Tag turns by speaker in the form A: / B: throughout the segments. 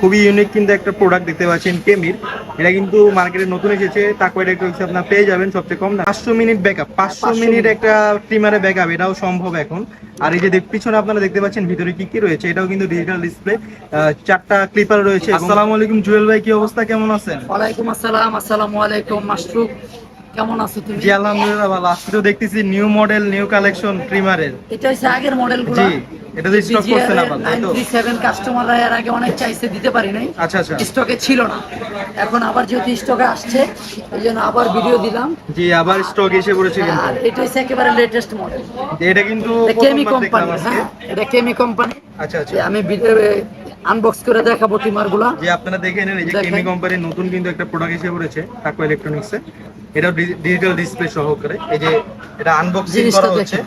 A: খুবই ইউনিক কিন্তু একটা প্রোডাক্ট দেখতে পাচ্ছেন কেমির। এটা কিন্তু মার্কেটে নতুন এসেছে তারপর এটা একটু আপনার পেয়ে যাবেন সবচেয়ে কম পাঁচশো মিনিট ব্যাকআপ পাঁচশো মিনিট একটা ট্রিমারে ব্যাকআপ এটাও সম্ভব এখন। আর এই যে পিছনে আপনারা দেখতে পাচ্ছেন ভিতরে কি কি রয়েছে এটাও কিন্তু ডিজিটাল ডিসপ্লে চারটা ক্লিপার রয়েছে। আসসালামু আলাইকুম জুয়েল ভাই কি অবস্থা? কেমন আছেন?
B: ওয়ালাইকুম আসসালাম আসসালামু আলাইকুম মাসরুক কেমন আছো তুমি?
A: জি আলহামদুলিল্লাহ ভালো। আজকে তো দেখতেছি নিউ মডেল নিউ কালেকশন ট্রিমারের
B: এটা হচ্ছে আগের মডেলগুলো
A: জি এটা তো স্টক করছেন আবার তাই তো?
B: কাস্টমাররা এর আগে অনেক চাইছে দিতে পারি নাই।
A: আচ্ছা আচ্ছা।
B: স্টকে ছিল না। এখন আবার যেহেতু স্টকে আসছে এই জন্য আবার ভিডিও দিলাম।
A: জি আবার স্টক এসে পড়েছে কিন্তু।
B: আর এটা হচ্ছে একেবারে লেটেস্ট মডেল
A: এটা কিন্তু
B: কেমি কোম্পানি হ্যাঁ এটা কেমি কোম্পানি
A: আচ্ছা আচ্ছা।
B: আমি আনবক্স করে দেখাবো গুলা
A: যে আপনারা দেখে নেন এই যে কেমি কোম্পানির নতুন কিন্তু একটা প্রোডাক্ট এসে পড়েছে টাকো ইলেকট্রনিক্স এ এটাও ডিজিটাল ডিসপ্লে সহকারে। এই যে এটা আনবক্সিং করা হচ্ছে।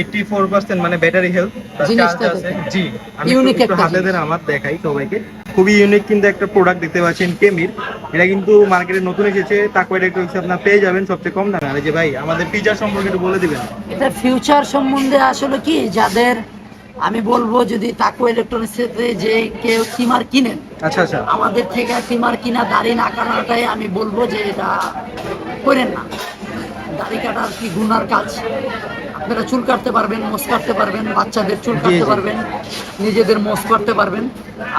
A: 84% মানে ব্যাটারি হেলথ আছে। জি আমি একটু হাতে। দেন আমার দেখাই সবাইকে। খুবই ইউনিক কিন্তু একটা প্রোডাক্ট দেখতে পাচ্ছেন কেমির। এটা কিন্তু মার্কেটে নতুন এসেছে। টাকো ইলেকট্রনিক্স আপনারা পেয়ে যাবেন সবচেয়ে কম দামে। আর এই যে ভাই আমাদের ফিচার সম্পর্কে একটু বলে দিবেন।
B: এটা ফিউচার সম্বন্ধে আসলে কি? যাদের আমি বলব যদি তাকু ইলেকট্রনিক্স থেকে যে কেউ সিমার কিনেন
A: আচ্ছা আচ্ছা।
B: আমাদের থেকে সিমার কিনা দাড়ি না কাটাটাই আমি বলব যে এটা করেন না। দাড়ি কাটার কি গুনার কাজ? আপনারা চুল কাটতে পারবেন মোস কাটতে পারবেন বাচ্চাদের চুল কাটতে পারবেন নিজেদের মোস করতে পারবেন।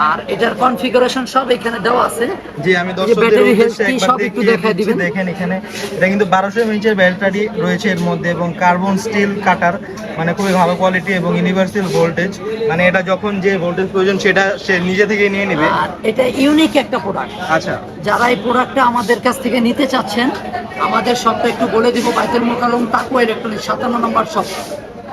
B: আর এটার কনফিগারেশন সব এখানে দেওয়া আছে।
A: জি আমি দর্শকদের উদ্দেশ্যে
B: health কি সব একটু
A: দেখিয়ে
B: দিবেন।
A: দেখেন এখানে। এটা কিন্তু বারোশো ইঞ্চের ব্যাটারি রয়েছে এর মধ্যে এবং কার্বন স্টিল কাটার মানে খুবই ভালো কোয়ালিটি এবং ইউনিভার্সাল ভোল্টেজ মানে এটা যখন যে ভোল্টেজ প্রয়োজন সেটা সে নিজে থেকে নিয়ে নেবে।
B: আর এটা ইউনিক একটা প্রোডাক্ট
A: আচ্ছা।
B: যারা এই প্রোডাক্টটা আমাদের কাছ থেকে নিতে চাচ্ছেন আমাদের সবটা একটু বলে দিব। বাইতুল মোকালম তাকু ইলেকট্রনিক্স সাতান্ন নম্বর শপ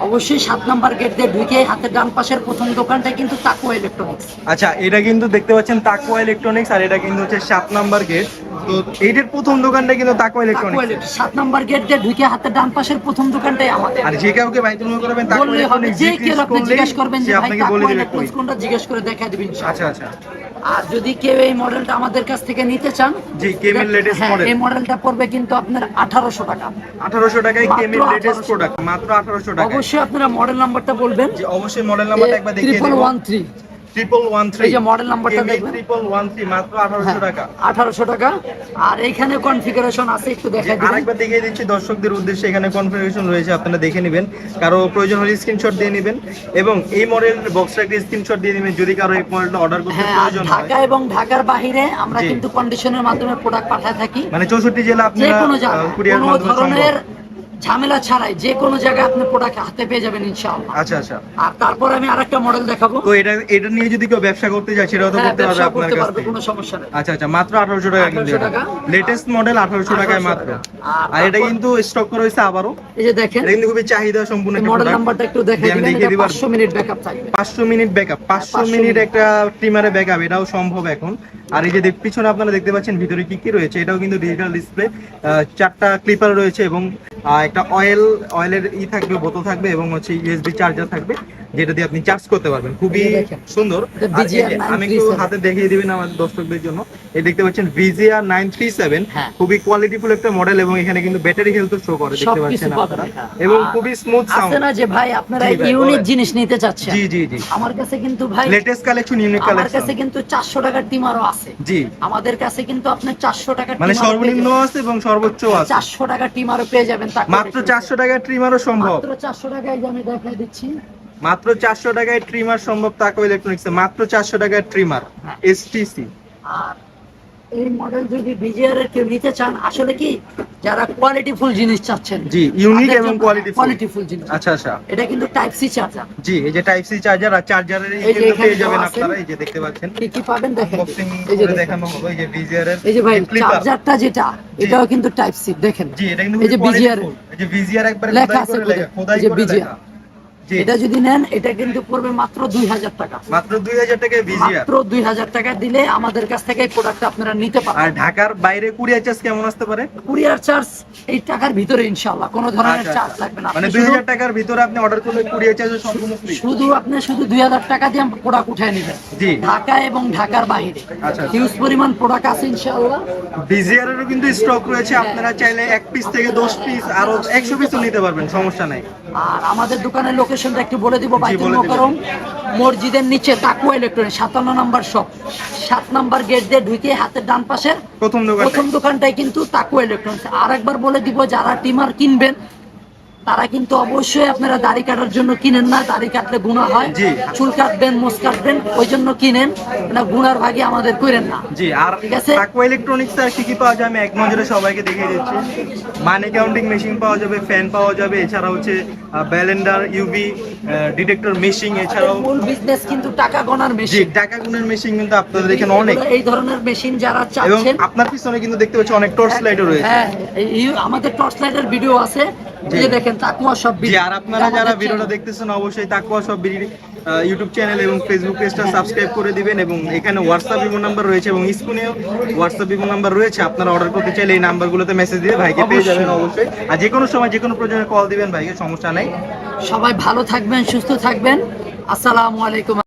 B: অবশ্যই সাত নাম্বার গেট দিয়ে ঢুকে হাতের ডান পাশের প্রথম দোকানটা কিন্তু তাকুয়া ইলেকট্রনিক্স
A: আচ্ছা এটা কিন্তু দেখতে পাচ্ছেন তাকুয়া ইলেকট্রনিক্স আর এটা কিন্তু হচ্ছে সাত নাম্বার গেট তো এইটার প্রথম দোকানটা কিন্তু তাকুয়া
B: তাকু
A: ইলেকট্রনিক্স
B: সাত নম্বর গেট দিয়ে ঢুকে হাতের ডান পাশের প্রথম দোকানটাই আমাদের।
A: আর যে কাউকে বাইতুল মুখ করবেন
B: হবে।
A: ইলেকট্রনিক্স
B: যে কেউ আপনি জিজ্ঞেস করবেন যে ভাই
A: আপনাকে
B: তাকু
A: বলে দিবে কই
B: ইলেকট্রনিক্স কোনটা জিজ্ঞেস করে দেখা দিবেন
A: আচ্ছা আচ্ছা।
B: আর যদি কেউ এই মডেলটা আমাদের কাছ থেকে নিতে চান
A: জি, latest
B: হ্যাঁ,
A: model।
B: এই মডেলটা পড়বে কিন্তু আপনার আঠারোশো টাকা।
A: আঠারোশো টাকায়
B: মাত্র
A: কেমির লেটেস্ট প্রোডাক্ট মাত্র আঠারোশো টাকা
B: অবশ্যই আপনারা মডেল নাম্বারটা বলবেন।
A: জি অবশ্যই মডেল নাম্বারটা একবার দেখিয়ে
B: ট্রিপল
A: দেবো
B: one three
A: triple one three
B: এই যে model numberটা দেখবেন।
A: ট্রিপল ওয়ান থ্রি মাত্র আঠারোশো টাকা।
B: আঠারোশো টাকা। আর কনফিগারেশন আছে একটু দেখাই দিবেন
A: আরেকবার দেখিয়ে দিচ্ছি দর্শকদের উদ্দেশ্যে এখানে কনফিগারেশন রয়েছে আপনারা দেখে নেবেন। কারও প্রয়োজন হলে স্ক্রিনশট দিয়ে নেবেন। এবং এই মডেল বক্সটা একটা স্ক্রিনশট দিয়ে নেবেন যদি কারও এই মডেলটা অর্ডার করতে
B: হ্যাঁ
A: প্রয়োজন হয়।
B: ঢাকা এবং ঢাকার বাহিরে আমরা কিন্তু কন্ডিশনের মাধ্যমে প্রোডাক্ট পাঠায় থাকি।
A: মানে চৌষট্টি জেলা
B: যে কোনো জায়গায় কোনো ধরনের
A: সম্ভব।
B: ঝামেলা ছাড়াই যে কোনো জায়গায় আপনি প্রোডাক্ট হাতে পেয়ে যাবেন ইনশাআল্লাহ।
A: আচ্ছা আচ্ছা।
B: আর তারপর আমি আরেকটা মডেল দেখাবো।
A: তো এটা এটা নিয়ে যদি কেউ ব্যবসা করতে চায় সেটাও তো
B: হ্যাঁ
A: করতে পারবে আপনার কাছ
B: কোনো সমস্যা নেই।
A: আচ্ছা আচ্ছা মাত্র আঠারোশো টাকা কিন্তু
B: 1800 টাকা।
A: লেটেস্ট মডেল আঠারোশো টাকায় মাত্র।
B: আর
A: এটা কিন্তু স্টক করা হয়েছে আবারও।
B: এই যে দেখেন
A: এটা কিন্তু খুবই চাহিদা সম্পূর্ণ একটা
B: মডেল নাম্বারটা একটু দেখাই দিবেন এটা
A: দিবার
B: পাঁচশো মিনিট ব্যাকআপ থাকবে।
A: পাঁচশো মিনিট ব্যাকআপ পাঁচশো
B: 500
A: মিনিট
B: মিনিট।
A: একটা ট্রিমারে ব্যাকআপ এটাও সম্ভব এখন। আর এই যে পিছনে আপনারা দেখতে পাচ্ছেন, ভিতরে কি কি রয়েছে, এটাও কিন্তু ডিজিটাল ডিসপ্লে চারটা ক্লিপার রয়েছে এবং একটা অয়েল অয়েলের ই থাকবে বোতল থাকবে এবং হচ্ছে ইউএসবি চার্জার থাকবে। যেটা দিয়ে আপনি চার্জ করতে পারবেন। খুবই সুন্দর। আমি একটু হাতে দেখিয়ে দিবেন আমাদের দর্শকদের জন্য। এই দেখতে পাচ্ছেন ভিজিআর নাইন থ্রি সেভেন
B: হ্যাঁ।
A: খুবই কোয়ালিটিফুল একটা মডেল এবং এখানে কিন্তু ব্যাটারি হেলথ শো করে দেখতে পাচ্ছেন আপনারা। এবং খুবই স্মুথ সাউন্ড
B: না যে ভাই আপনারা ইউনিক জিনিস নিতে চাচ্ছেন?
A: জি জি জি।
B: আমার কাছে কিন্তু ভাই
A: লেটেস্ট কালেকশন ইউনিক
B: আমার কাছে কিন্তু চারশো টাকার টিমারও আছে।
A: জি।
B: আমাদের কাছে কিন্তু আপনার চারশো টাকার
A: মানে সর্বনিম্ন আছে এবং সর্বোচ্চ আছে।
B: চারশো টাকার টিমারও পেয়ে যাবেন
A: মাত্র চারশো টাকায় ট্রিমারও সম্ভব।
B: মাত্র চারশো টাকায় আমি দেখাই দিচ্ছি।
A: মাত্র চারশো টাকায় ট্রিমার সম্ভব তাকো ইলেকট্রনিক্স মাত্র চারশো টাকায় ট্রিমার। এসটিসি
B: আর এই মডেল যদি বিজিআর এর কেউ নিতে চান আসলে কি যারা কোয়ালিটিফুল জিনিস চাচ্ছেন
A: জি, unique এবং qualityful।
B: কোয়ালিটিফুল জিনিস।
A: আচ্ছা আচ্ছা।
B: এটা কিন্তু টাইপ সি চার্জার
A: জি এই যে টাইপ সি চার্জার আর চার্জারের
B: এই
A: কিন্তু পেয়ে যাবেন আপনারা এই যে দেখতে পাচ্ছেন।
B: কি কি পাবেন দেখেন? এই যে দেখানো।
A: হবে এই যে ভিজিআর এর
B: এই যে ভাই চার্জারটা যেটা এটাও কিন্তু টাইপ সি দেখেন।
A: জি এটা কিন্তু
B: এই যে বিজিআর
A: এই যে ভিজিআর একবারে
B: লেখা আছে খোদাই।
A: করে লেখা।
B: এটা যদি নেন এটা কিন্তু পড়বে মাত্র দুই হাজার টাকা।
A: মাত্র দুই হাজার টাকায় ভিজিআর।
B: মাত্র দুই হাজার টাকা দিলে আমাদের কাছ থেকে প্রোডাক্ট আপনারা নিতে
A: আর ঢাকার বাইরে কুরিয়ার চার্জ কেমন আসতে পারে?
B: কুরিয়ার চার্জ এই টাকার ভিতরে ইনশাআল্লাহ কোনো ধরনের
A: আচ্ছা,
B: চার্জ
A: আচ্ছা।
B: লাগবে না।
A: মানে দুই
B: শুধু-
A: হাজার টাকার ভিতরে আপনি অর্ডার করলে কুরিয়ার চার্জ সম্পূর্ণ ফ্রি
B: শুধু আপনি শুধু দুই হাজার টাকা দিয়ে প্রোডাক্ট উঠায় নেবেন।
A: জি।
B: ঢাকা এবং ঢাকার বাইরে।
A: আচ্ছা।
B: হিউজ পরিমাণ প্রোডাক্ট আছে ইনশাআল্লাহ।
A: বিজিআর এরও কিন্তু স্টক রয়েছে আপনারা চাইলে এক পিস থেকে দশ পিস আরও একশো পিসও নিতে পারবেন সমস্যা নাই।
B: আর আমাদের দোকানের লোকেশনটা একটু বলে দিব বাইতুল। মোকারম মসজিদের নিচে তাকুয়া ইলেকট্রনিক সাতান্ন নাম্বার শপ সাত নাম্বার গেট দিয়ে ঢুকে হাতের ডান পাশের
A: প্রথম দোকান
B: প্রথম দোকানটাই কিন্তু তাকুয়া ইলেকট্রনিক্স আর একবার বলে দিব যারা টিমার কিনবেন তারা কিন্তু অবশ্যই আপনারা দাড়ি কাটার জন্য কিনেন না। দাড়ি কাটলে গুণা হয়। চুল কাটবেন মোস কাটবেন ওই জন্য কিনেন। না গুনার ভাগে আমাদের করেন না।
A: জি আর
B: ঠিক আছে।
A: ইলেকট্রনিক্স আর কি কি পাওয়া যায় আমি এক নজরে সবাইকে দেখিয়ে দিচ্ছি। মানি কাউন্টিং মেশিন পাওয়া যাবে ফ্যান পাওয়া যাবে এছাড়া হচ্ছে ব্যালেন্ডার ইউভি ডিটেক্টর মেশিন এছাড়াও
B: মূল বিজনেস কিন্তু টাকা গণার
A: জি
B: মেশিন
A: টাকা গোনার মেশিন কিন্তু আপনাদের দেখেন অনেক।
B: এই ধরনের মেশিন যারা
A: এবং
B: চাচ্ছেন
A: আপনার পিছনে কিন্তু দেখতে পাচ্ছি অনেক টর্চ লাইটও রয়েছে।
B: হ্যাঁ আমাদের টর্চ লাইটের ভিডিও আছে। যে দেখেন তাকুয়া সব
A: আর আপনারা যারা ভিডিওটা দেখতেছেন অবশ্যই তাকুয়া সব ইউটিউব চ্যানেল এবং ফেসবুক পেজটা সাবস্ক্রাইব করে দিবেন এবং এখানে হোয়াটসঅ্যাপ ইমো নাম্বার রয়েছে এবং স্ক্রিনেও হোয়াটসঅ্যাপ ইমো নাম্বার রয়েছে। আপনারা অর্ডার করতে চাইলে এই নাম্বারগুলোতে মেসেজ দিয়ে ভাইকে পেয়ে যাবেন অবশ্যই। আর যে কোনো সময় যে কোনো প্রয়োজনে কল দিবেন ভাইকে সমস্যা নাই।
B: সবাই ভালো থাকবেন সুস্থ থাকবেন। আসসালামু আলাইকুম।